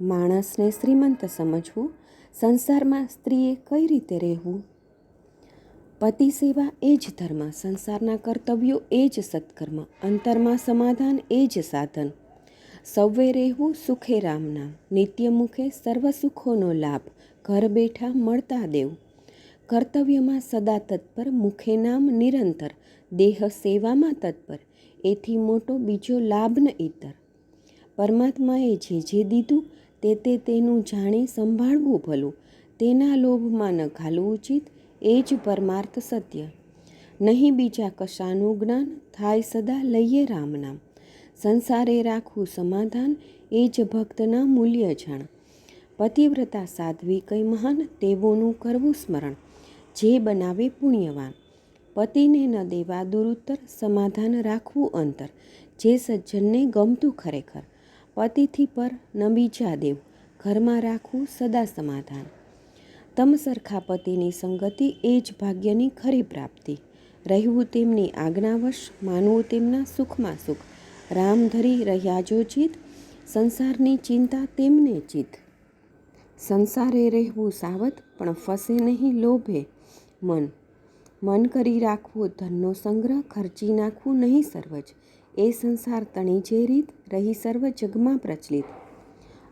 માણસને શ્રીમંત સમજવું, સંસારમાં સ્ત્રીએ કઈ રીતે રહેવું? પતિ સેવા એ જ ધર્મ, સંસારના કર્તવ્યો એ જ સત્કર્મ, અંતરમાં સમાધાન એ જ સાધન. સૌએ રહેવું સુખે રામના, નિત્ય મુખે સર્વ સુખોનો લાભ, ઘર બેઠા મળતા દેવ. કર્તવ્યમાં સદા તત્પર, મુખે નામ નિરંતર, દેહ સેવામાં તત્પર, એથી મોટો બીજો લાભ ન ઇતર પરમાત્માએ જે જે દીધું તે તે તેનું જાણી સંભાળવું ભલું. તેના લોભમાં ન ઘાલવું ઉચિત, એ જ પરમાર્થ સત્ય. નહીં બીજા કશાનું જ્ઞાન થાય સદા લઈએ રામ નામ. સંસારે રાખવું સમાધાન, એ જ ભક્તના મૂલ્ય જાણ. પતિવ્રતા સાધ્વી કઈ મહાન તેવોનું કરવું સ્મરણ. જે બનાવે પુણ્યવાન. પતિને ન દેવા દુરુત્તર સમાધાન રાખવું અંતર. જે સજ્જનને ગમતું ખરેખર. પતિથી પર નબીજા દેવ ઘરમાં રાખવું સદા સમાધાન. તમ સરખા પતિની સંગતિ એ જ ભાગ્યની ખરી પ્રાપ્તિ. રહેવું તેમની આજ્ઞાવશ, માનવું તેમના સુખમાં સુખ. રામ ધરી રહ્યા જો ચિત સંસારની ચિંતા તેમને ચિત સંસારે રહેવું સાવધ, પણ ફસે નહીં લોભે. મન. મન કરી રાખવું, ધનનો સંગ્રહ, ખર્ચી નાખવું નહીં સર્વજ. એ સંસાર તણી જે રીત રહી સર્વ જગમાં પ્રચલિત.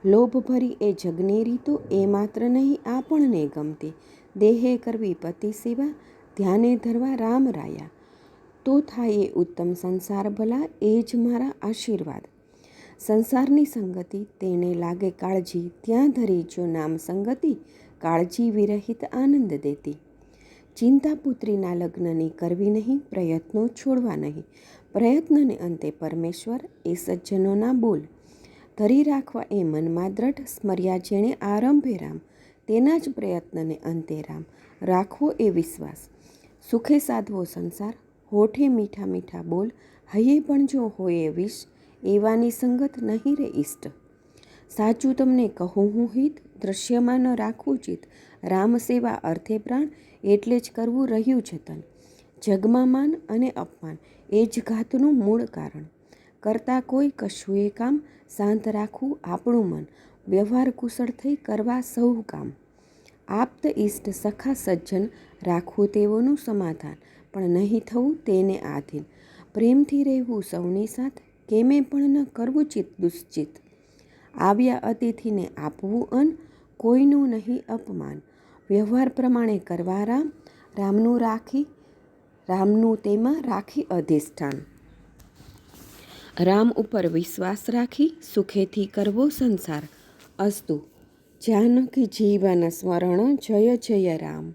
લોભ ભરી એ જગની રીતો, એ માત્ર નહીં આપણને ગમતી. દેહે કરવી પતિ સેવા, ધ્યાને ધરવા રામ રાયા. તો થાય એ ઉત્તમ સંસાર ભલા, એ જ મારા આશીર્વાદ. સંસારની સંગતિ તેને લાગે કાળજી, ત્યાં ધરી જો નામ સંગતિ, કાળજી વિરહિત આનંદ દેતી. ચિંતા પુત્રીના લગ્નની કરવી નહીં, પ્રયત્નો છોડવા નહીં. પ્રયત્નને અંતે પરમેશ્વર એ સજ્જનોના બોલ. ધરી રાખવા એ મનમાં દ્રઢ સ્મર્યા જેણે આરંભે રામ. તેના જ પ્રયત્નને અંતે રામ. રાખવો એ વિશ્વાસ. સુખે સાધવો સંસાર, હોઠે મીઠા મીઠા બોલ. હૈયે પણ જો હોય વિષ, એવાની સંગત નહીં રે ઈષ્ટ. સાચું તમને કહું હું હિત, દ્રશ્યમાં ન રાખવું ચિત રામ સેવા અર્થે પ્રાણ એટલે જ કરવું રહ્યું જતન. જગમાં માન અને અપમાન એ જ ઘાતનું મૂળ કારણ. કરતાં કોઈ કશુંએ કામ શાંત રાખવું આપણું મન. વ્યવહાર કુશળ થઈ કરવા સૌ કામ. આપ્ત ઈષ્ટ સખા સજ્જન રાખવું તેઓનું સમાધાન, પણ નહીં થવું તેને આધીન. પ્રેમથી રહેવું સૌની સાથ, કેમે પણ ન કરવું ચિત્ત દુશ્ચિત. આવ્યા અતિથિને આપવું અન કોઈનું નહીં અપમાન. વ્યવહાર પ્રમાણે કરવા રામ રામનું રાખી, રામનું તેમાં રાખી અધિષ્ઠાન. રામ ઉપર વિશ્વાસ રાખી સુખેથી કરવો સંસાર. અસ્તુ, જાનકી જીવન સ્મરણ જય જય રામ.